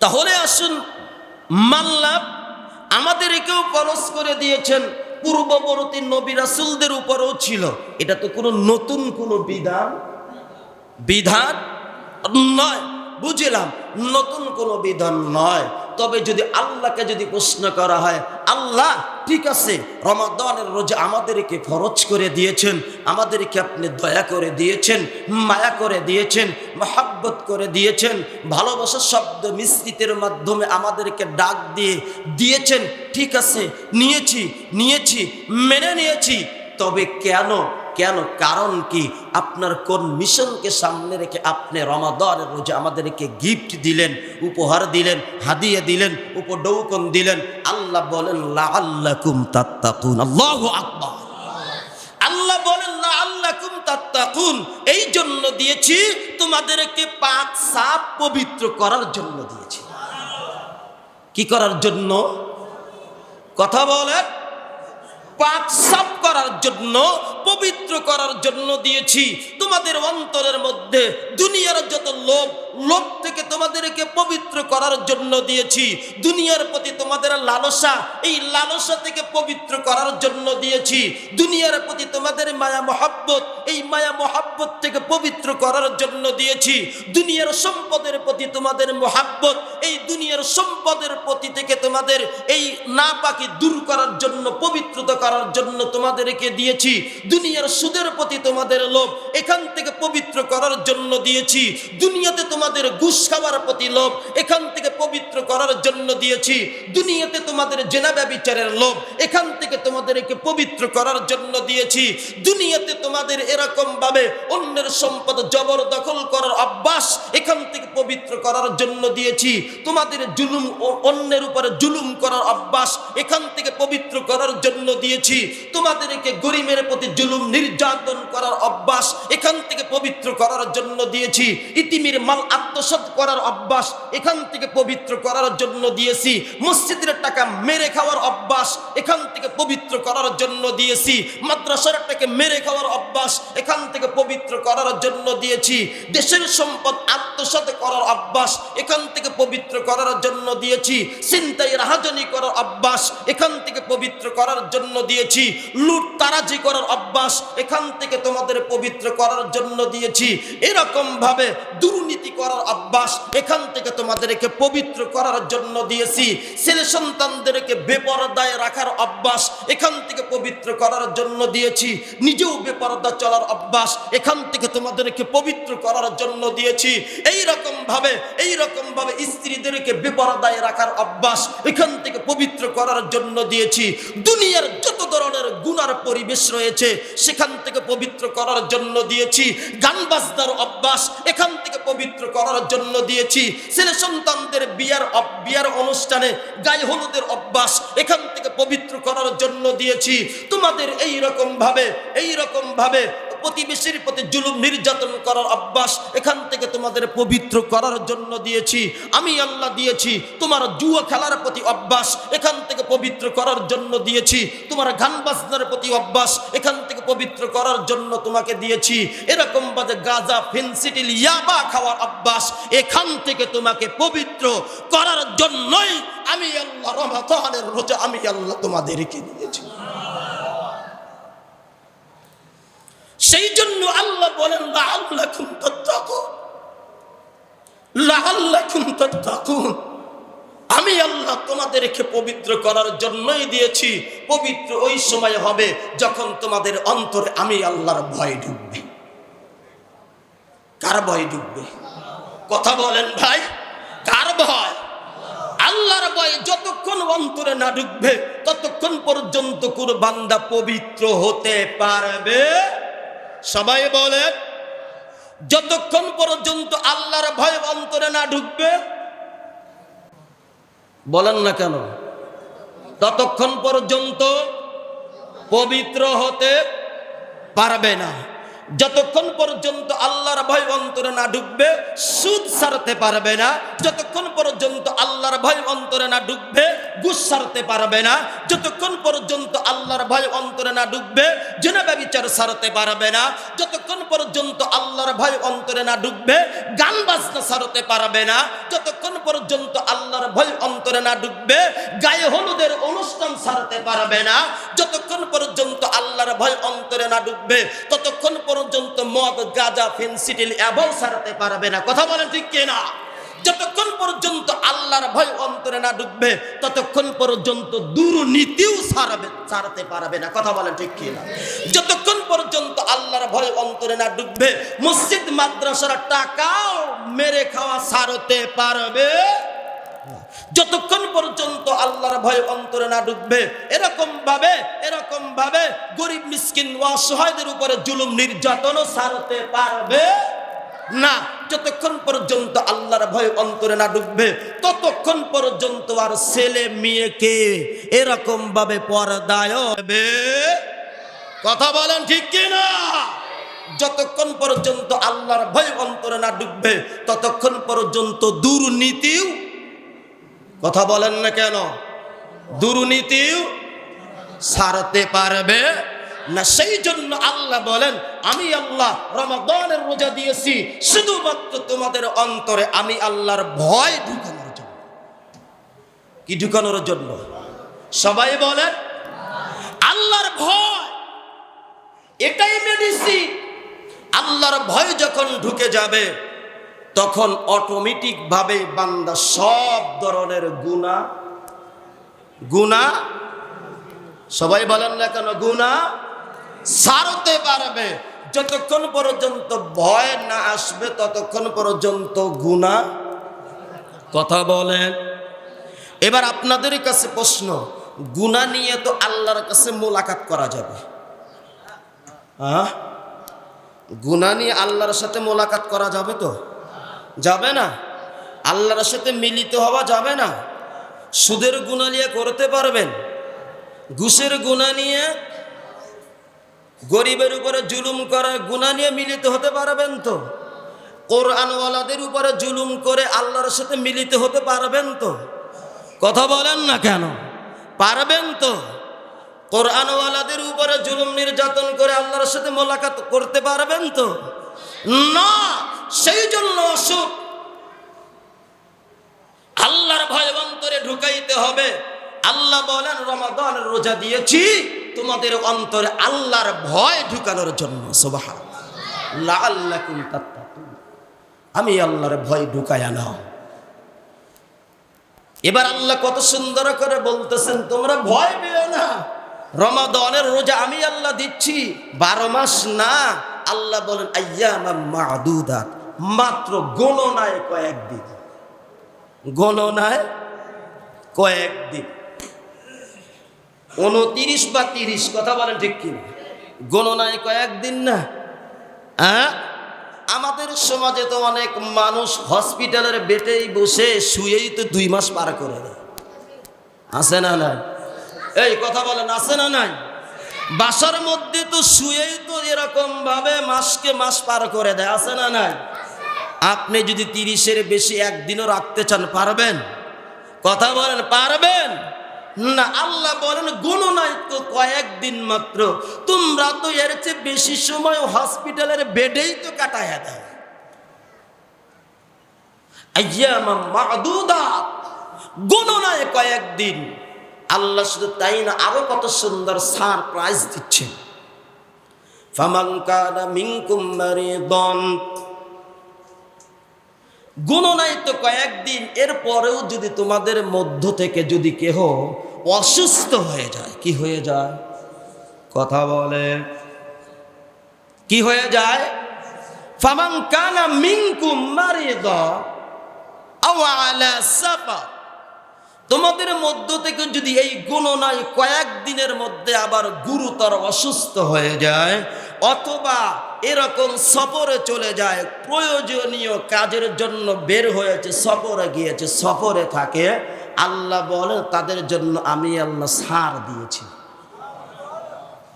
তাহলে আসুন মাল্লাভ আমাদেরকেও পরশ করে দিয়েছেন, পূর্ববর্তী নবী রাসুলদের উপরও ছিল। এটা তো কোনো নতুন কোনো বিধান? বিধান নয়, বুঝলাম, নতুন কোনো বিধান নয়। তবে যদি আল্লাহকে যদি প্রশ্ন করা হয়, আল্লাহ, ঠিক আছে, রমাদানের রোজা আমাদেরকে ফরজ করে দিয়েছেন, আমাদেরকে আপনি দয়া করে দিয়েছেন, মায়া করে দিয়েছেন, মহাব্বত করে দিয়েছেন, ভালোবাসার শব্দ মিশ্রিতের মাধ্যমে আমাদেরকে ডাক দিয়ে দিয়েছেন, ঠিক আছে, নিয়েছি নিয়েছি, মেনে নিয়েছি, তবে কেন কেন? কারণ কি? আপনার কোন মিশনকে সামনে রেখে আপনি রমাদানের রোজে আমাদেরকে গিফট দিলেন, উপহার দিলেন, হাদিয়ে দিলেন, উপডৌকন দিলেন। আল্লাহ বলেন লা আল্লাকুম তাত্তাকুন। আল্লাহু আকবার। আল্লাহ বলেন না আল্লাহ কুম তাত্তাকুন। এই জন্য দিয়েছি, তোমাদেরকে পাক সাপ পবিত্র করার জন্য দিয়েছি। কি করার জন্য? কথা বলেন। পাক সাফ করার জন্য পবিত্র করার জন্য দিয়েছি। তোমাদের অন্তরের মধ্যে দুনিয়ার যত লোভ লোভ থেকে তোমাদেরকে পবিত্র করার জন্য দিয়েছি। দুনিয়ার প্রতি তোমাদের লালসা, এই লালসা থেকে পবিত্র করার জন্য দিয়েছি। দুনিয়ার প্রতি তোমাদের মায়া মহাব্বত, এই মায়া মহাব্বত থেকে পবিত্র করার জন্য দিয়েছি। দুনিয়ার সম্পদের প্রতি তোমাদের মহাব্বত, এই দুনিয়ার সম্পদের প্রতি থেকে তোমাদের এই না পাকি দূর করার জন্য, পবিত্রতা করার জন্য তোমাদেরকে দিয়েছি। দুনিয়ার সুদের প্রতি তোমাদের লোভ, এখান থেকে পবিত্র করার জন্য দিয়েছি। দুনিয়াতে তোমাদের ঘুষ খাওয়ার প্রতি লোভ এখান থেকে পবিত্র করার জন্য দিয়েছি। দুনিয়াতে তোমাদের জেনা ব্যবিচারের লোভ এখান থেকে তোমাদেরকে পবিত্র করার জন্য দিয়েছি। দুনিয়াতে তোমাদের এরকম ভাবে অন্যের সম্পদ জবরদখল করার অভ্যাস এখান থেকে পবিত্র করার জন্য দিয়েছি। তোমাদের জুলুম অন্যের উপরে জুলুম করার অভ্যাস এখান থেকে পবিত্র করার জন্য দিয়েছি। তোমাদেরকে গরিবের প্রতি জুলুম নির্যাতন করার অভ্যাস এখান থেকে পবিত্র করার জন্য দিয়েছি। ইতিমির মাল আত্মসাৎ করার অভ্যাস এখান থেকে পবিত্র করার জন্য দিয়েছি। মসজিদের টাকা মেরে খাওয়ার অভ্যাস এখান থেকে পবিত্র করার জন্য দিয়েছি। মাদ্রাসার টাকা মেরে খাওয়ার অভ্যাস এখান থেকে পবিত্র করার জন্য দিয়েছি। দেশের সম্পদ আত্মসাৎ করার অভ্যাস এখান থেকে পবিত্র করার জন্য দিয়েছি। চিন্তায় রাহাজানি করার অভ্যাস এখান থেকে পবিত্র করার জন্য দিয়েছি। লুট, তারাজি করার অভ্যাস এখান থেকে তোমাদের পবিত্র করার জন্য দিয়েছি। এরকম ভাবে দুর্নীতি করার অভ্যাস এখান থেকে তোমাদেরকে পবিত্র করার জন্য দিয়েছি। ছেলে সন্তানদেরকে বেপরদায় রাখার অভ্যাস এখান থেকে পবিত্র করার জন্য দিয়েছি। নিজেও বেপরদা চলার অভ্যাস এখান থেকে তোমাদেরকে পবিত্র করার জন্য দিয়েছি। এই রকম ভাবে এই রকম ভাবে স্ত্রীদেরকে বেপরদায় রাখার অভ্যাস এখান থেকে পবিত্র করার জন্য দিয়েছি। দুনিয়ার যত ধরনের গুনার পরিবেশ রয়েছে সেখান থেকে পবিত্র করার জন্য দিয়েছি। গান বাজনার অভ্যাস এখান থেকে পবিত্র করার জন্য দিয়েছি। ছেলে সন্তানদের বিয়ার বিয়ার অনুষ্ঠানে গায়ে হলুদের অভ্যাস এখান থেকে পবিত্র করার জন্য দিয়েছি। তোমাদের এই রকম ভাবে এই রকম ভাবে প্রতিবেশীর প্রতি জুলুম নির্যাতন করার অভ্যাস এখান থেকে তোমাদের পবিত্র করার জন্য দিয়েছি। আমি আল্লাহ দিয়েছি, তোমার জুয়া খেলার প্রতি অভ্যাস এখান থেকে পবিত্র করার জন্য দিয়েছি। তোমার গান বাজনার প্রতি অভ্যাস এখান থেকে পবিত্র করার জন্য তোমাকে দিয়েছি। এরকম বাজে গাজা, ফেন্সিটিল, ইয়াবা খাওয়ার অভ্যাস এখান থেকে তোমাকে পবিত্র করার জন্যই আমি আল্লাহ রমাতানের রোজা আমি আল্লাহ তোমাদেরকে দিয়েছি। সেই জন্য আল্লাহ বলেন আমি আল্লাহ তোমাদেরকে পবিত্র করার জন্যই দিয়েছি। পবিত্র ওই সময় হবে যখন তোমাদের অন্তরে আমি আল্লাহর ভয় ঢুকবে কার ভয় ঢুকবে কথা বলেন ভাই, কার ভয়? আল্লাহর ভয় যতক্ষণ অন্তরে না ঢুকবে ততক্ষণ পর্যন্ত কোন বান্দা পবিত্র হতে পারবে। সবাই বলেন যতক্ষণ পর্যন্ত আল্লাহর ভয় অন্তরে না ঢুকবে, বলেন না কেন? ততক্ষণ পর্যন্ত পবিত্র হতে পারবে না। যতক্ষণ পর্যন্ত আল্লাহর ভয় অন্তরে না ঢুকবে সুদ সারতে পারবে না। যতক্ষণ পর্যন্ত আল্লাহর ভয় অন্তরে না ঢুকবে গুস সারতে পারবে না। যতক্ষণ পর্যন্ত আল্লাহর ভয় অন্তরে না ঢুকবে জেনাবা বিচার সারতে পারবে না। যতক্ষণ পর্যন্ত আল্লাহর ভয় অন্তরে না ঢুকবে গান বাজনা সারতে পারবে না। যতক্ষণ পর্যন্ত আল্লাহর ভয় অন্তরে না ঢুকবে গায়ে হলুদের অনুষ্ঠান ছাড়তে পারবে না। যতক্ষণ পর্যন্ত আল্লাহর ভয় অন্তরে না ঢুকবে ততক্ষণ পর্যন্ত মদ, গাঁজা, ফেন্সিডিল এবং ছাড়তে পারবে না। কথা বলেন ঠিক কিনা? যতক্ষণ পর্যন্ত আল্লাহর ভয় অন্তরে না ঢুকবে ততক্ষণ পর্যন্ত দুর্নীতিও ছাড়বে ছাড়তে পারবে না। কথা বলেন ঠিক কিনা? যতক্ষণ পর্যন্ত আল্লাহর ভয় অন্তরে না ঢুকবে মসজিদ, মাদ্রাসার টাকাও মেরে খাওয়া সারতে পারবে যতক্ষণ পর্যন্ত আল্লাহর ভয় অন্তরে না ঢুকবে এরকম ভাবে এরকম ভাবে গরিব মিসকিন অসহায়দের উপরে জুলুম নির্যাতনও সারতে পারবে না যতক্ষণ পর্যন্ত আল্লাহর ভয় অন্তরে না ঢুকবে ততক্ষণ পর্যন্ত আর ছেলে মেয়েকে এরকম ভাবে পর্দায় হবে। কথা বলেন ঠিক কিনা যতক্ষণ পর্যন্ত আল্লাহর ভয় অন্তরে না ঢুকবে ততক্ষণ পর্যন্ত দুর্নীতিও কথা বলেন না কেন? দুর্নীতিও ছাড়তে পারবে না। সেই জন্য আল্লাহ বলেন, আমি আল্লাহ রমাদানের রোজা দিয়েছি, শুধুমাত্র তোমাদের অন্তরে আমি আল্লাহর ভয় ঢুকানোর জন্য। কি ঢুকানোর জন্য? সবাই বলেন, আল্লাহর ভয়, এটাই মেডিসিন আল্লাহর ভয় যখন ঢুকে যাবে তখন অটোমেটিক ভাবে বান্দা সব ধরনের গুণা গুণা, সবাই বলেন না কেন, গুণা সারতে পারবে। যতক্ষণ পর্যন্ত ভয় না আসবে, ততক্ষণ পর্যন্ত গুণা। কথা বলেন। এবার আপনাদের কাছে প্রশ্ন, গুণা নিয়ে তো আল্লাহর কাছে মোলাকাত করা যাবে। হ্যাঁ গুণা নিয়ে আল্লাহর সাথে মোলাকাত করা যাবে তো? যাবে না। আল্লাহর সাথে মিলিত হওয়া যাবে না। সুদের গুণা নিয়ে করতে পারবেন। ঘুষের গুণা নিয়ে, গরিবের উপরে জুলুম করার গুণা নিয়ে মিলিত হতে পারবেন তো? কোরআনওয়ালাদের উপরে জুলুম করে আল্লাহর সাথে মিলিত হতে পারবেন তো? কথা বলেন না কেন? পারবেন তো? কোরআনওয়ালাদের উপরে জুলুম নির্যাতন করে আল্লাহর সাথে মোলাকাত করতে পারবেন তো? না! সেই জন্য অসুখ। আল্লাহর ভয় অন্তরে ঢুকাইতে হবে। আল্লাহ বলেন, রমাদান রোজা দিয়েছি, তোমাদের অন্তরে আল্লাহর ভয় ঢুকানোর জন্য। আমি আল্লাহর ভয় ঢুকায়া নাও এবার আল্লাহ কত সুন্দর করে বলতেছেন, তোমরা ভয় পেও না। রমাদানের রোজা আমি আল্লাহ দিচ্ছি। বারো মাস না আল্লাহ বলেন মাদুদাত মাত্র গণনায় কয়েকদিন গণনায় কয়েকদিন উনতিরিশ বা তিরিশ, কথা বলেন ঠিক কি গণনায় কয়েকদিন না? হ্যাঁ? আমাদের সমাজে তো অনেক মানুষ হসপিটালের বেটেই বসে শুয়েই তো দুই মাস পার করে দেয়। আছে না নাই? এই কথা বলেন, আছে না নাই? বাসার মধ্যে তো শুয়েই তো এরকম ভাবে মাসকে মাস পার করে দেয়, আছে না নাই? আপনি যদি তিরিশের বেশি একদিনও রাখতে চান, পারবেন? কথা বলেন, পারবেন? না, আল্লাহ বলেন গণনায় তো কয়েকদিন মাত্র। তোমরা তো এর চেয়ে বেশি সময় হসপিটালের বেডেই তো কাটায় দেয়। গণনায় কয়েকদিন আল্লাহ শুধু তাই না, আরও কত সুন্দর সার প্রাইজ দিচ্ছেন। ফামান কানা মিনকুম মারিদান। গণনায় তো কয়েকদিন এর পরেও যদি তোমাদের মধ্য থেকে যদি কেহ অসুস্থ হয়ে যায়, কি হয়ে যায়? কথা বলে। কি হয়ে যায়? ফামান কানা মিনকুম মারিদা আও আলা সাফা তোমাদের মধ্য থেকে যদি এই গণনায় কয়েকদিনের মধ্যে আবার গুরুতর অসুস্থ হয়ে যায় অথবা এরকম সফরে চলে যায় প্রয়োজনীয় কাজের জন্য বের হয়েছে সফরে গিয়েছে সফরে থাকে আল্লাহ বলেন তাদের জন্য আমি আল্লাহ সার দিয়েছি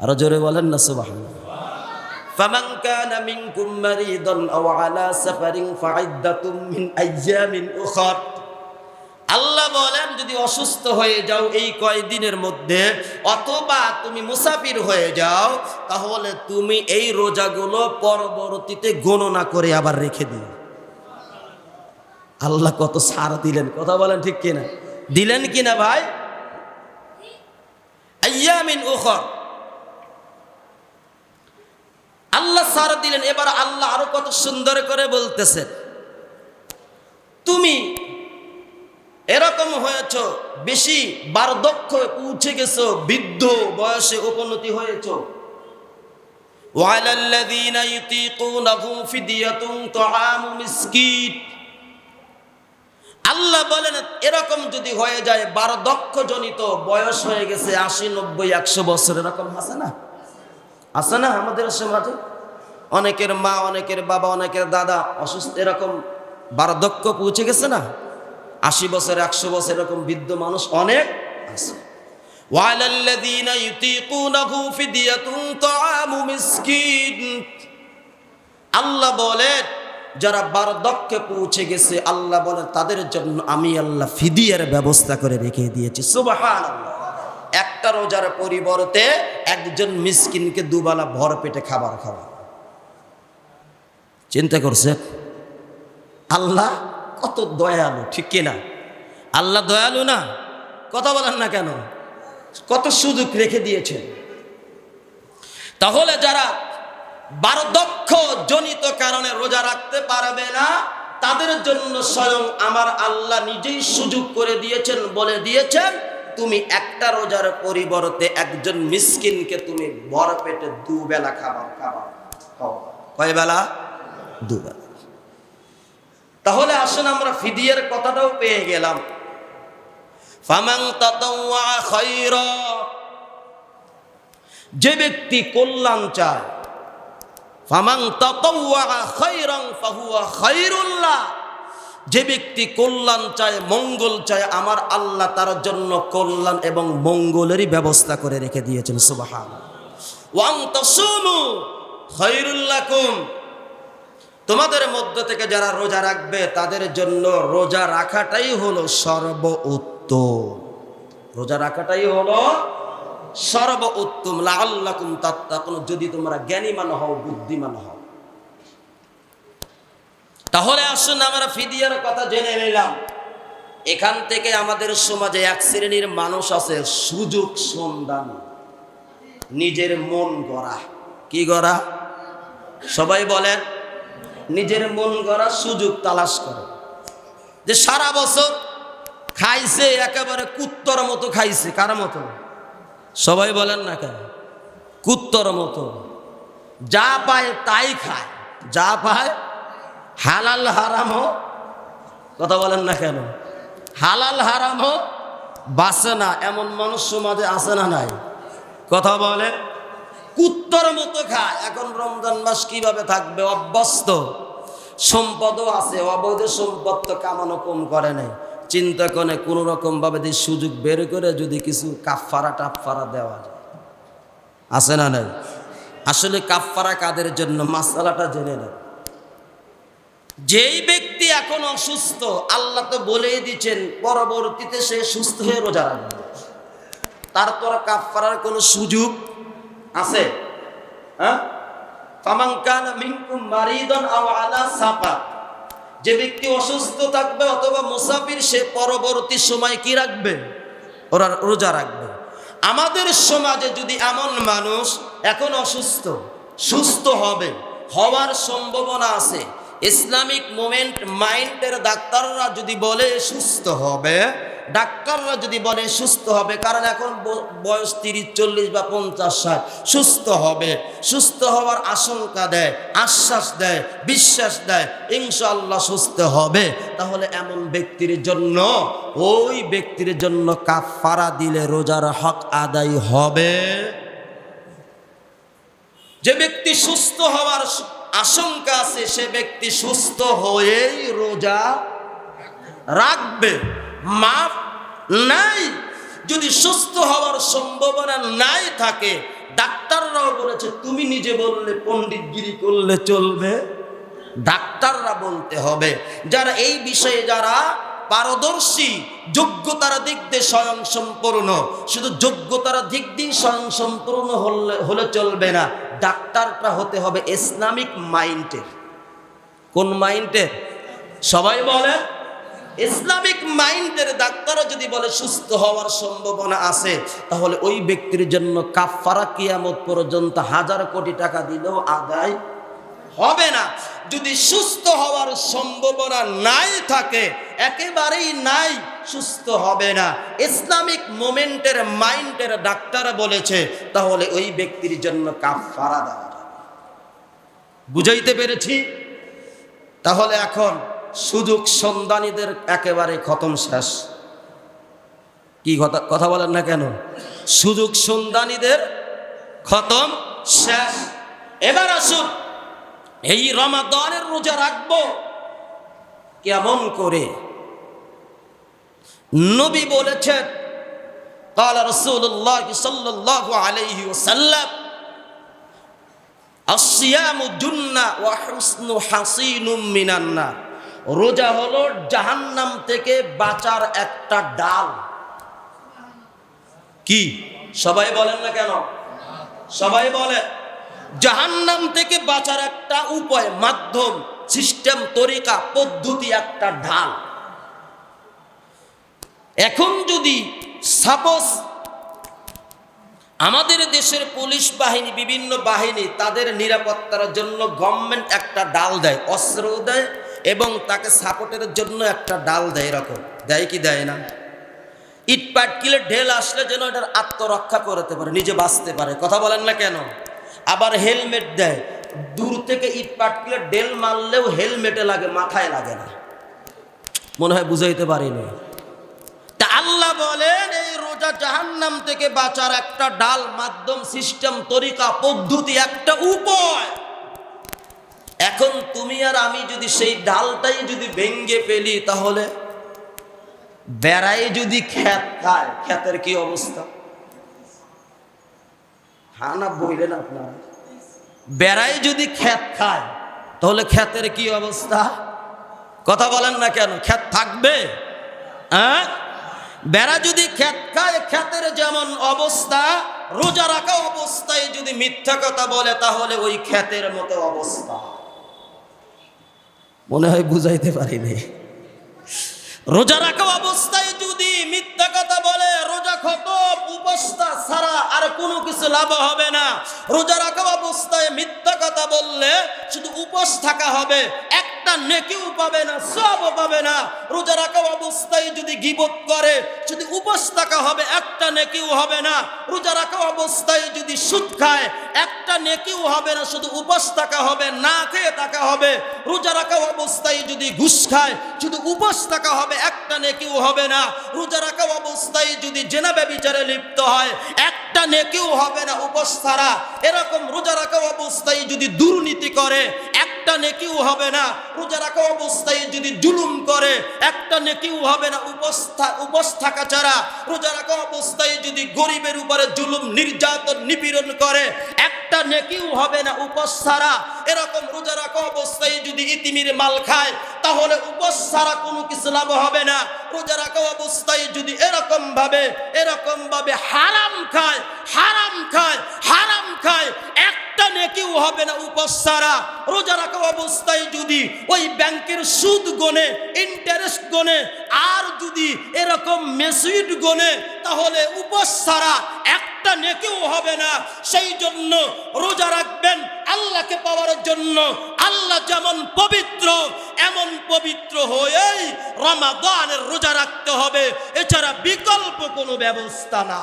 আরো জোরে বলেন না সুবাহ فمن كان منكم مريضا او على سفر فعدة من ايام اخر আল্লাহ বলেন, যদি অসুস্থ হয়ে যাও এই কয়দিনের মধ্যে, অথবা তুমি মুসাফির হয়ে যাও, তাহলে তুমি এই রোজাগুলো পরবর্তীতে গণনা করে আবার রেখে দিও। আল্লাহ কত সার দিলেন, কথা বলেন ঠিক কিনা? দিলেন কিনা ভাই? আয়ামিন উখর। আল্লাহ সার দিলেন, এবার আল্লাহ আরও কত সুন্দর করে বলতেছেন তুমি এরকম হয়েছ, বেশি বার্ধক্য পৌঁছে গেছ, বৃদ্ধ বয়সে উপনতি হয়েছ। আল্লাহ বলেন, এরকম যদি হয়ে যায়, বার্ধক্যজনিত বয়স হয়ে গেছে আশি, নব্বই, একশো বছর, এরকম আছে না? আছে না আমাদের সমাজে অনেকের মা, অনেকের বাবা, অনেকের দাদা অসুস্থ, এরকম বার্ধক্য পৌঁছে গেছে না? আশি বছর, একশো বছর এরকম বৃদ্ধ মানুষ অনেক আছে। ওয়ালাল্লাযীন ইউতীকুনাহু ফিদিয়াতুন তাআমু মিসকিন। আল্লাহ বলেন, যারা বার্ধক্যে পৌঁছে গেছে, আল্লাহ বলেন, তাদের জন্য আমি আল্লাহ ফিদিয়ার ব্যবস্থা করে রেখে দিয়েছি। সুবাহান একটা রোজার পরিবর্তে একজন মিসকিনকে দুবেলা ভর পেটে খাবার খাওয়া। চিন্তা করছে আল্লাহ কত দয়ালু, ঠিক কিনা? আল্লাহ দয়ালু না? কথা বলেন না কেন? কত সুযোগ রেখে দিয়েছেন। তাহলে যারা বার্ধক্য জনিত কারণে রোজা রাখতে পারবে না, তাদের জন্য স্বয়ং আমার আল্লাহ নিজেই সুযোগ করে দিয়েছেন, বলে দিয়েছেন, তুমি একটা রোজার পরিবর্তে একজন মিসকিনকে তুমি বড় পেটে দুবেলা খাবার খাবার কয় বেলা দুবেলা। তাহলে আসুন আমরা ফিদিয়ার কথাটাও পেয়ে গেলাম। যে ব্যক্তি কল্যাণ চায় যে ব্যক্তি কল্যাণ চায়, মঙ্গল চায়, আমার আল্লাহ তার জন্য কল্যাণ এবং মঙ্গলেরই ব্যবস্থা করে রেখে দিয়েছেন সুবাহান ওয়াং তাসুমু খায়রুল লাকুম তোমাদের মধ্য থেকে যারা রোজা রাখবে, তাদের জন্য রোজা রাখাটাই হলো সর্ব উত্তম রোজা রাখাটাই হলো সর্ব উত্তম লাল্লাকুম তাত্তাকুন, যদি তোমরা জ্ঞানীমান হও, বুদ্ধিমান হও। তাহলে আসুন আমরা ফিদিয়ার কথা জেনে নিলাম। এখান থেকে আমাদের সমাজে এক শ্রেণির মানুষ আছে, সুযোগ সন্ধান। নিজের মন গড়া। কি গড়া? সবাই বলেন নিজের মন গড়া সুযোগ তালাশ করে। যে সারা বছর খাইছে, একেবারে কুত্তর মতো খাইছে, কার মতো? সবাই বলেন না কেন? কুত্তর মতো। যা পায় তাই খায়। যা পায় হালাল হারাম কথা বলেন না কেন? হালাল হারাম বাসে না, এমন মানুষ সমাজে আসে না নাই? কথা বলে কুত্তর মতো খায়। এখন রমজান মাস কীভাবে থাকবে? অভ্যস্ত। সম্পদও আছে, অবৈধ সম্পদ তো কামানো কম করে নাই। চিন্তা করে কোনো রকম ভাবে যদি সুযোগ বের করে যদি কিছু কাফারা টাফারা দেওয়া যায়। আছে না নাই? আসলে কাফারা কাদের জন্য? মাসালাটা জেনে নেয় যেই ব্যক্তি এখন অসুস্থ, আল্লাহ তো বলেই দিচ্ছেন, পরবর্তীতে সে সুস্থ হয়ে রোজা রাখবে। তার তো কাফারার কোনো সুযোগ আছে। হ্যাঁ? যে ব্যক্তি অসুস্থ থাকবে অথবা মুসাফির, সে পরবর্তী সময় কি রাখবে? ওরা রোজা রাখবে। আমাদের সমাজে যদি এমন মানুষ এখন অসুস্থ, সুস্থ হবে, হওয়ার সম্ভাবনা আছে, ইসলামিক মোমেন্ট মাইন্ডের ডাক্তাররা যদি বলে সুস্থ হবে ডাক্তাররা যদি বলে সুস্থ হবে, কারণ এখন বয়স তিরিশ, চল্লিশ বা পঞ্চাশ ষাট, সুস্থ হবে। সুস্থ হওয়ার আশঙ্কা দেয়, আশ্বাস দেয়, বিশ্বাস দেয় ইনশাল্লাহ সুস্থ হবে। তাহলে এমন ব্যক্তির জন্য, ওই ব্যক্তির জন্য কাফারা দিলে রোজার হক আদায় হবে। যে ব্যক্তি সুস্থ হওয়ার আশঙ্কা আছে, সে ব্যক্তি সুস্থ হয়েই রোজা রাখবে। মাপ নাই। যদি সুস্থ হওয়ার সম্ভাবনা নাই থাকে, ডাক্তাররাও বলেছে, তুমি নিজে বললে পণ্ডিতগিরি করলে চলবে। ডাক্তাররা বলতে হবে, যারা এই বিষয়ে যারা পারদর্শী, যোগ্যতার দিক দিয়ে স্বয়ং সম্পূর্ণ শুধু যোগ্যতার দিক দিয়ে স্বয়ং সম্পূর্ণ হলে হলে চলবে না। ডাক্তারটা হতে হবে ইসলামিক মাইন্ডের। কোন মাইন্ডের? সবাই বলে ইসলামিক মাইন্ডের ডাক্তারও যদি বলে সুস্থ হওয়ার সম্ভাবনা আছে, তাহলে ওই ব্যক্তির জন্য কাফারা কিয়ামত পর্যন্ত হাজার কোটি টাকা দিলেও আদায় হবে না। যদি সুস্থ হওয়ার সম্ভাবনা নাই থাকে, একেবারেই নাই, সুস্থ হবে না। ইসলামিক মোমেন্টের মাইন্ডের ডাক্তার বলেছে, তাহলে ওই ব্যক্তির জন্য কাফারা দেওয়া যাবে। বুঝাইতে পেরেছি? তাহলে এখন সুযোগ সন্ধানীদের একেবারে খতম শেষ কি কথা কথা বলেন না কেন সুযোগ সন্ধানীদের খতম শেষ এবার আসুন এই রমাদানের রোজা রাখবো কেমন করে নবী বলেছেন قال رسول الله صلى الله عليه وسلم الصيام جنة وحسن حصين من النار রোজা হলো জাহান্নাম থেকে বাঁচার একটা ডাল। কি? সবাই বলেন না কেন? সবাই বলে জাহান্নাম থেকে বাঁচার একটা উপায়, মাধ্যম, সিস্টেম, তরিকা, পদ্ধতি একটা ঢাল এখন যদি সাপোজ আমাদের দেশের পুলিশ বাহিনী, বিভিন্ন বাহিনী তাদের নিরাপত্তার জন্য গভর্নমেন্ট একটা ডাল দেয় অস্ত্র দেয় এবং তাকে সাপোর্টের জন্য একটা ডাল দেয় এরকম। দেয় কি দেয় না? ইট পাটকিলে ঢেল আসলে যেন এটার আত্মরক্ষা করতে পারে, নিজে বাঁচতে পারে। কথা বলেন না কেন? আবার হেলমেট দেয়। দূর থেকে ইট পাটকিলে ঢেল মারলেও হেলমেটে লাগে, মাথায় লাগে না। মনে হয় বুঝাইতে পারিনি। তা আল্লাহ বলেন, এই রোজা জাহান্নাম থেকে বাঁচার একটা ডাল, মাধ্যম, সিস্টেম, তরিকা, পদ্ধতি, একটা উপায়। এখন তুমি আর আমি যদি সেই ডালটাই যদি ভেঙ্গে ফেলি তাহলে বেড়াই যদি খ্যাত খায় খ্যাতের কি অবস্থা? হ্যাঁ না বললেন আপনারা? বেড়াই যদি খ্যাত খায়, তাহলে খ্যাতের কি অবস্থা? কথা বলেন না কেন? খ্যাত থাকবে? হ্যাঁ? বেড়া যদি খ্যাত খায় খ্যাতের যেমন অবস্থা, রোজা রাখা অবস্থায় যদি মিথ্যা কথা বলে, তাহলে ওই খ্যাতের মতো অবস্থা। মনে হয় বুঝাইতে পারিনি রোজা রাখা অবস্থায় যদি মিথ্যা কথা বলে, রোজা খত উপস্থা ছাড়া আর কোনো কিছু লাভ হবে না। রোজা রাখা অবস্থায় মিথ্যা কথা বললে, শুধু উপোস থাকা হবে একটা নেকিও পাবে না, সবও পাবে না। রোজা রাখা অবস্থায় যদি গিবত করে শুধু উপোস থাকা হবে, একটা নেকিও হবে না। রোজা রাখা অবস্থায় যদি সুদ খায়, একটা নেকিও হবে না, শুধু উপোস থাকা হবে, না খেয়ে থাকা হবে। রোজা রাখা অবস্থায় যদি ঘুষ খায়, শুধু উপোস থাকা হবে, একটা নেকিও হবে না। রোজা রাখা অবস্থায় যদি জেনা ব্যবিচারে লিপ্ত হয়, একটা নেকিও হবে না উপোস ছাড়া। এরকম রোজা রাখা অবস্থায় যদি দুর্নীতি করে একটা নেকিও হবে না। রোজা রাখা অবস্থায় যদি জুলুম করে, একটা নেকিও হবে না। উপস্থা উপোস থাকা ছাড়া রোজা রাখা অবস্থায় যদি গরিবের উপরে জুলুম, নির্যাতন, নিপীড়ন করে, একটা নেকিও হবে না উপোস ছাড়া এরকম রোজা রাখা অবস্থায় যদি ইতিমির মাল খায়, তাহলে উপোস ছাড়া কোনো কিছু লাভ হবে না। রোজা রাখা অবস্থায় যদি এরকম ভাবে এরকম ভাবে হারাম খায় হারাম খায় হারাম খায় নেকিও হবে না উপোস ছাড়া রোজা রাখা অবস্থায় যদি ওই ব্যাংকের সুদ গনে ইন্টারেস্ট গনে, আর যদি এরকম মেসুইড গনে, তাহলে উপোস ছাড়া একটা নেকেও হবে না। সেই জন্য রোজা রাখবেন আল্লাহকে পাওয়ার জন্য। আল্লাহ যেমন পবিত্র, এমন পবিত্র হয়েই রমাদানের রোজা রাখতে হবে। এছাড়া বিকল্প কোনো ব্যবস্থা না।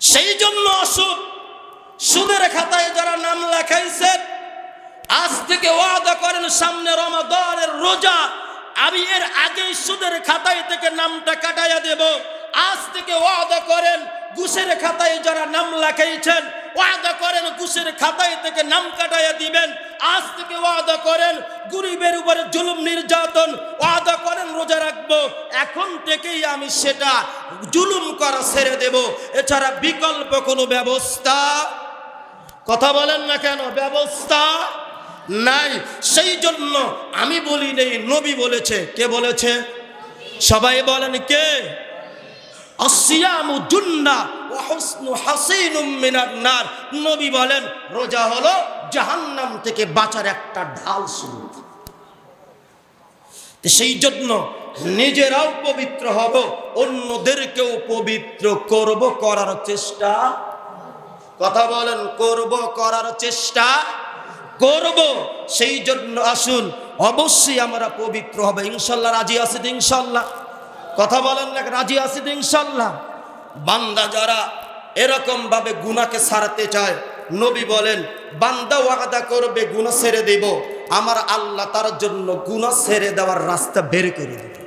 সেই জন্য আসুন সুদের খাতায় যারা নাম লেখাইছেন আজ থেকে ওয়াদা করেন সামনে রমাদানের রোজা। আমি এর আগেই সুদের খাতায় থেকে নামটা কাটাইয়া দেব। আজ থেকে ওয়াদা করেন গুসের খাতায় যারা নাম লেখাইছেন, ওয়াদা করেন গুসের খাতায় থেকে নাম কাটাইয়া দিবেন। আজ থেকে ওয়াদা করেন, গরিবের উপরে জুলুম নির্যাতন, ওয়াদা করেন, রোজা রাখব। এখন থেকেই আমি সেটা জুলুম করা ছেড়ে দেব। এছাড়া বিকল্প কোনো ব্যবস্থা কথা বলেন না কেন? ব্যবস্থা নাই। সেই জন্য আমি বলি নেই, নবী বলেছে। কে বলেছে? সবাই বলেন কে? নবী বলেন, রোজা হলো জাহান্নাম থেকে বাঁচার একটা ঢাল শুরু। সেই জন্য নিজেরাও পবিত্র হব, অন্যদেরকেও পবিত্র করব করার চেষ্টা। কথা বলেন, করব করার চেষ্টা। করব, সেই জন্য আসুন, অবশ্যই আমরা পবিত্র হবে। ইনশাল্লাহ রাজি আছি ইনশাল্লাহ। কথা বলেন না, রাজি তো ইনশাল্লাহ। বান্দা যারা এরকম ভাবে গুনাকে সারাতে চায়, নবী বলেন, বান্দা ওয়াদা করবে গুনা ছেড়ে দেব। আমার আল্লাহ তার জন্য গুনা ছেড়ে দেওয়ার রাস্তা বের করে দেবে।